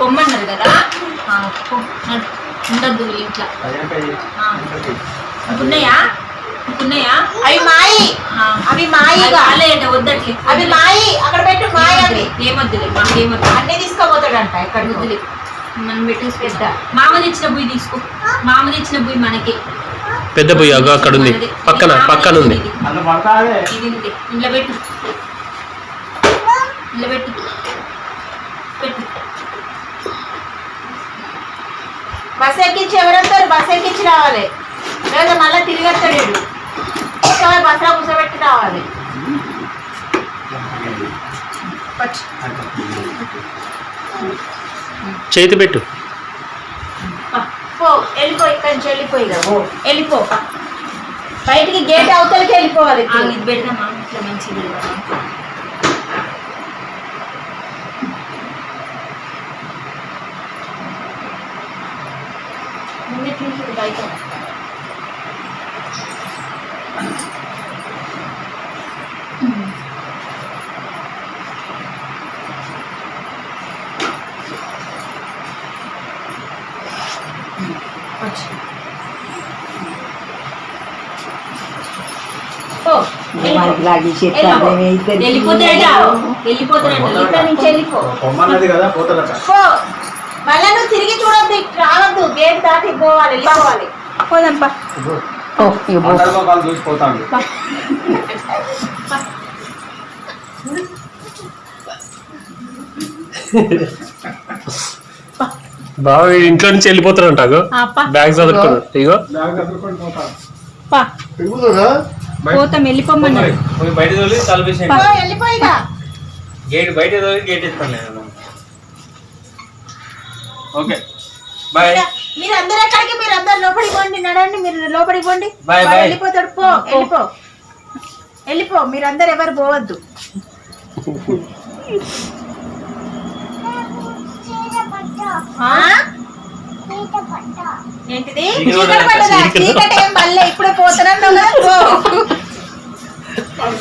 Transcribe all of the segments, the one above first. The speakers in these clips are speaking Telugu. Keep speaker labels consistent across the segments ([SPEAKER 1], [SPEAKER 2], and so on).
[SPEAKER 1] పొమ్మన్నారు కదా. ఉండద్దు ఇంట్లో. ఉన్నాయా? ఉన్నాయా?
[SPEAKER 2] అవి మాయి. అవి మాయిగా.
[SPEAKER 1] కాలేట వద్దట్లే.
[SPEAKER 2] అవి మాయి. అక్కడ పెట్టు మాయి అవి.
[SPEAKER 1] ఏమొద్దులే మాకు ఏమొద్దు
[SPEAKER 2] అన్ని తీసుకోపోతాడంట ఇక్కడ
[SPEAKER 1] వద్దులే. మనం పెట్టేసి పెద్ద. మామ తెచ్చిన బుయ్యి తీసుకో. మామ తెచ్చిన బుయ్యి మనకి.
[SPEAKER 3] పెద్ద పొయ్యి అగో అక్కడ ఉంది. పక్కన పక్కన ఉంది.
[SPEAKER 1] ఇంట్లో పెట్టు. ఇంట్లో పెట్టు.
[SPEAKER 2] బస్ ఎక్కించి ఎవరంటారు బస్ ఎక్కించి రావాలి లేదా మళ్ళీ తిరిగి వస్తాడు వీడు. ఒకసారి బస్సులో కూర్చోబెట్టి రావాలి.
[SPEAKER 3] చేతి పెట్టు
[SPEAKER 2] పో వెళ్ళిపో ఇక్కడి నుంచి వెళ్ళిపోయి వెళ్ళిపో బయటికి గేట్ అవతలకి వెళ్ళిపోవాలి.
[SPEAKER 1] ఇది మామ ఇట్లా మంచిది
[SPEAKER 2] వెళ్ళిపో.
[SPEAKER 1] వెళ్ళిపోతాడట వెళ్ళిపోతాడట
[SPEAKER 2] ఇక్కడ నుంచి వెళ్ళిపో.
[SPEAKER 4] పొమ్మన్నది కదా
[SPEAKER 2] తిరిగి చూడొద్దు రావద్దు. గేట్ దాటి పోవాలి వెళ్ళిపోవాలి. పోదంపా.
[SPEAKER 3] బాగా వీడి ఇంట్లో నుంచి వెళ్ళిపోతారంట బ్యాగ్ చదువుకున్నాడు ఇగో
[SPEAKER 1] పోతాం
[SPEAKER 5] బయట గేట్ బయట గేట్ ఇస్తాను నేను. ఓకే బాయ్
[SPEAKER 2] మీరు అందరు ఎక్కడికి మీరు అందరు లోపలికి పోండి నడండి మీరు లోపలికి పోండి వాడు
[SPEAKER 5] bye.
[SPEAKER 2] వెళ్ళిపోతాడు పో వెళ్ళిపో వెళ్ళిపో మీరు అందరు ఎవరు పోవద్దు? ఏంటిది
[SPEAKER 5] చీకటి
[SPEAKER 2] చీకటి
[SPEAKER 5] పడ్డదా?
[SPEAKER 2] పడ్డదా?
[SPEAKER 3] చీకటి.
[SPEAKER 2] చీకటి ఏం పడలే ఇప్పుడే పోతున్నాను కదా పో పో,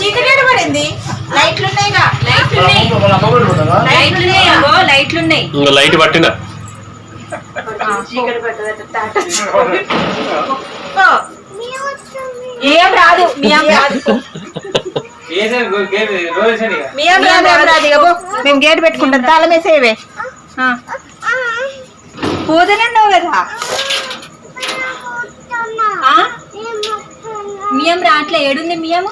[SPEAKER 2] చీకటి పడింది లైట్లు ఉన్నాయిగా
[SPEAKER 1] లైట్లు ఉన్నాయి లైట్లు ఉన్నాయి అగో లైట్లు ఉన్నాయి
[SPEAKER 3] ఇంకా లైట్ పట్టిన
[SPEAKER 2] చీకటి. ఏం రాదు. మీ అమ్మ రాదు. మేము గేట్ పెట్టుకుంటాం. తాళం వేసేవే. పోదనన్నావు కదా?
[SPEAKER 1] మియం రాట్లే ఏడుంది మియము?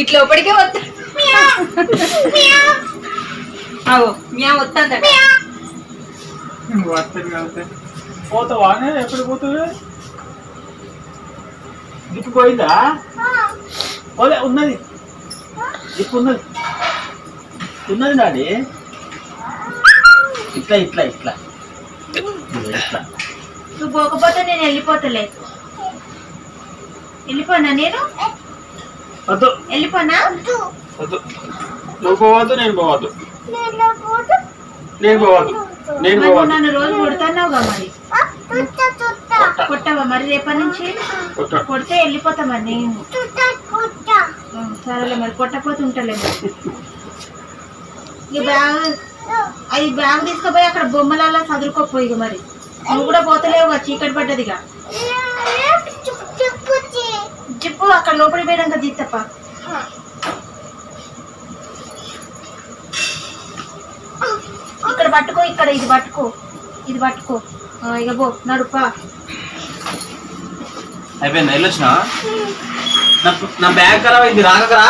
[SPEAKER 1] ఇట్లా లోపలికే వస్తా. అగో మియా వస్తుందట.
[SPEAKER 4] పోతావా ఎప్పుడు పోతుంది? జిప్పు పోయిందా? పోలే ఉన్నది. జిప్పు ఉన్నది ఉన్నది నాడి ఇట్లా ఇట్లా ఇట్లా. ఇట్లా
[SPEAKER 2] నువ్వు పోకపోతే నేను వెళ్ళిపోతలే. వెళ్ళిపోనా నేను?
[SPEAKER 4] వద్దు.
[SPEAKER 2] వెళ్ళిపోనా?
[SPEAKER 4] వద్దు. నువ్వు పోవద్దు నేను పోవద్దు. నేను పోవద్దు. నేను పోవద్దు.
[SPEAKER 2] నన్ను రోజు కొడుతున్నావుగా మరి? కొట్టవా మరి రేపటి నుంచి?
[SPEAKER 4] కొట్ట.
[SPEAKER 2] కొడితే వెళ్ళిపోతా మరి నేను. సరేలే మరి కొట్టకపోతే ఉంటలే మరి. ఈ బ్యాగ్ అది బ్యాగ్ తీసుకుపోయి అక్కడ బొమ్మలలో చదువుకోపోయి మరి. నువ్వు కూడా పోతలేవుగా చీకటి పడ్డదిగా. జిప్పు అక్కడ లోపలికి పోయినాక తీస్తప్ప ఇక్కడ పట్టుకో ఇక్కడ ఇది పట్టుకో ఇది పట్టుకో. ఇక పో నడుపా.
[SPEAKER 5] అయిపోయింది? వెళ్ళొచ్చినా నా నా బ్యాగ్ ఖరాబ్ అయింది రాకరా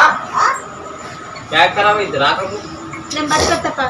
[SPEAKER 5] బ్యాగ్ ఖరాబ్ అయింది రాక
[SPEAKER 2] నేను బతుకొత్తప్ప.